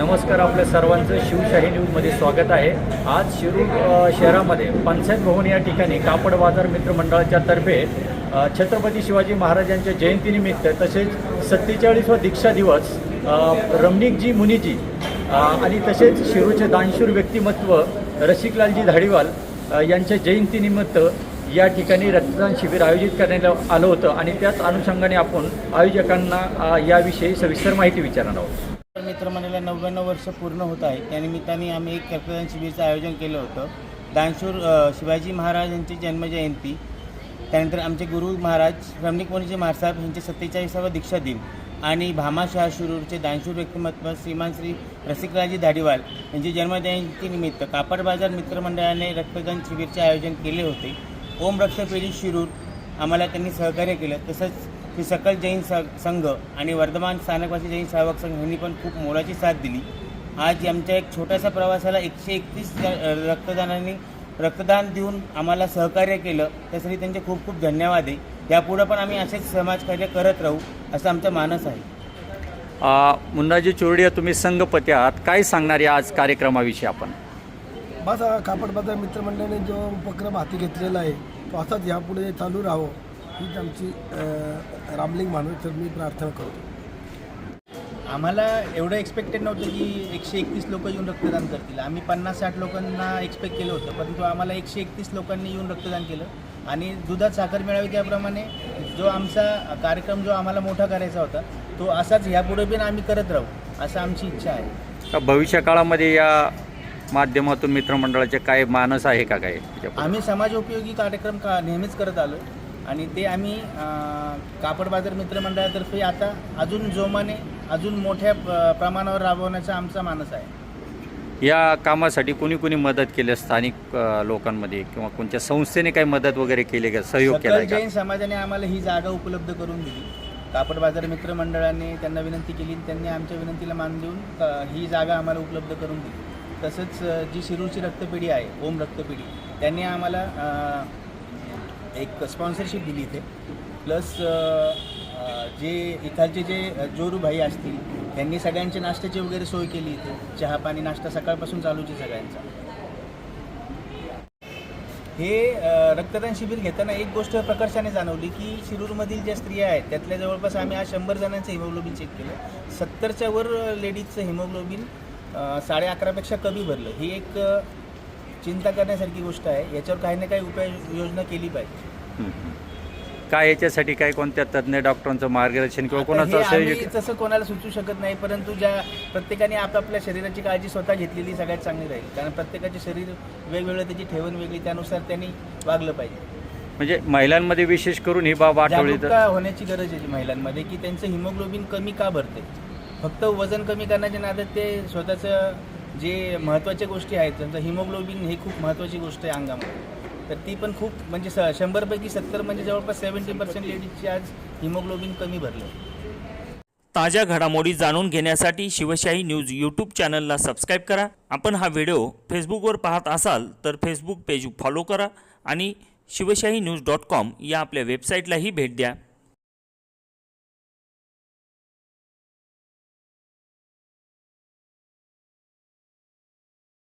नमस्कार आपल्या सर्वांचं शिवशाही न्यूजमध्ये स्वागत आहे. आज शिरूर शहरामध्ये पंचायत भवन या ठिकाणी कापड बाजार मित्र मंडळाच्या तर्फे छत्रपती शिवाजी महाराजांच्या जयंतीनिमित्त तसेच सत्तेचाळीसवा दीक्षा दिवस रमणिकजी मुनीजी आणि तसेच शिरूरचे दानशूर व्यक्तिमत्व रसिकलालजी धाडीवाल यांच्या जयंतीनिमित्त या ठिकाणी रक्तदान शिबिर आयोजित करण्यात आलं होतं. आणि त्याच अनुषंगाने आपण आयोजकांना याविषयी सविस्तर माहिती विचारणार आहोत. मित्रमंडळाला नव्याण्णव वर्ष पूर्ण होत आहे. त्यानिमित्ताने आम्ही एक रक्तदान शिबिरचं आयोजन केलं होतं. दानशूर शिवाजी महाराज यांची जन्मजयंती. त्यानंतर आमचे गुरु महाराज रमणिक मोनीजी यांचे सत्तेचाळीसावा दीक्षा दिन आणि भामाशाह शिरूरचे दानशूर व्यक्तिमत्व श्रीमान श्री रसिकराजी धाडीवाल यांची जन्मजयंतीनिमित्त कापड बाजार मित्रमंडळाने रक्तदान शिबिरचे आयोजन केले होते. ओम रक्तपेढी शिरूर आम्हाला त्यांनी सहकार्य केलं. तसंच श्री सकल जैन स संघ आणि वर्धमान स्थानकवासी जैन सेवक संघ यांनी पण खूप मोलाची साथ दिली. आज आमच्या एक छोट्याशा प्रवासाला एकशे एकतीस रक्तदानाने रक्तदान देऊन आम्हाला सहकार्य केलं त्यासाठी त्यांचे खूप खूप धन्यवाद आहे. यापुढं पण आम्ही असेच समाजकार्य करत राहू असं आमचा मानस आहे. अ, मुन्नाजी चोरडिया तुम्ही संघपती आहात. काय सांगणार या आज कार्यक्रमाविषयी आपण? बस हा कापड बाजार मित्रमंडळाने जो उपक्रम हाती घेतलेला आहे तो असाच यापुढे चालू राहावं. हीच आमची रामलिंग माणूस तर मी प्रार्थना करतो. आम्हाला एवढं एक्सपेक्टेड नव्हतं की एकशे एकतीस लोक येऊन रक्तदान करतील. आम्ही पन्नास साठ लोकांना एक्सपेक्ट केलं होतं परंतु आम्हाला एकशे एकतीस लोकांनी येऊन रक्तदान केलं. आणि दुधात साखर मिळावी त्याप्रमाणे जो आमचा कार्यक्रम जो आम्हाला मोठा करायचा होता तो असाच ह्यापुढे पण आम्ही करत राहू असं आमची इच्छा आहे. का भविष्य काळामध्ये या माध्यमातून मित्रमंडळाचे काय मानस आहे का काय? आम्ही समाजोपयोगी कार्यक्रम का नेहमीच करत आलो आणि ते आम्ही कापड बाजार मित्रमंडळातर्फे आता अजून जोमाने अजून मोठ्या प्रमाणावर राबवण्याचा आमचा मानस आहे. या कामासाठी कोणी कोणी मदत केली स्थानिक लोकांमध्ये किंवा कोणत्या संस्थेने काही मदत वगैरे केली का सहयोग केला जैन समाजाने आम्हाला ही जागा उपलब्ध करून दिली. कापड बाजार मित्र मंडळाने त्यांना विनंती केली त्यांनी आमच्या विनंतीला मान देऊन ही जागा आम्हाला उपलब्ध करून दिली. तसंच जी शिरूरची रक्तपेढी आहे ओम रक्तपेढी त्यांनी आम्हाला एक स्पॉन्सरशिप दिली इथे. प्लस जे इथालचे जे जोरू भाई असतील त्यांनी सगळ्यांचे नाश्त्याची वगैरे सोय केली इथे. चहा पाणी नाश्ता सकाळपासून चालूची सगळ्यांचा. हे रक्तदान शिबिर घेताना एक गोष्ट प्रकर्षाने जाणवली की शिरूरमधील ज्या स्त्रिया आहेत त्यातल्या जवळपास आम्ही आज शंभर जणांचं हिमोग्लोबिन चेक केलं. सत्तरच्या वर लेडीजचं हिमोग्लोबिन साडे अकरापेक्षा कमी भरलं. ही एक चिंता करण्यासारखी गोष्ट आहे. याच्यावर काही ना काही उपाययोजना केली पाहिजे. काय याच्यासाठी काय कोणत्या तज्ज्ञ डॉक्टरांचं मार्गदर्शन किंवा कोणाचं हे असं तसं कोणाला सुचवू शकत नाही परंतु ज्या प्रत्येकाने आपापल्या शरीराची काळजी स्वतः घेतलेली सगळ्यात चांगली राहील. कारण प्रत्येकाचे शरीर वेगवेगळं त्याची ठेवण वेगळी त्यानुसार त्यांनी वागलं पाहिजे. म्हणजे महिलांमध्ये विशेष करून ही बाब आठवली तर जागरूकता होण्याची गरज आहे महिलांमध्ये की त्यांचं हिमोग्लोबिन कमी का भरते फक्त वजन कमी करण्याच्या नादात ते स्वतःचं जे महत्त्वाच्या गोष्टी आहेत त्यांचं हिमोग्लोबिन ही खूप महत्त्वाची गोष्ट आहे अंगामध्ये. तर ती पण खूप म्हणजे स शंभरपैकी सत्तर म्हणजे जवळपास सेवन्टी पर्सेंट लेडीजची आज हिमोग्लोबिन कमी भरलं ताज्या घडामोडी जाणून घेण्यासाठी शिवशाही न्यूज यूट्यूब चॅनलला सबस्क्राईब करा. आपण हा व्हिडिओ फेसबुकवर पाहत असाल तर फेसबुक पेज फॉलो करा आणि शिवशाही न्यूज डॉट कॉम या आपल्या वेबसाईटलाही भेट द्या.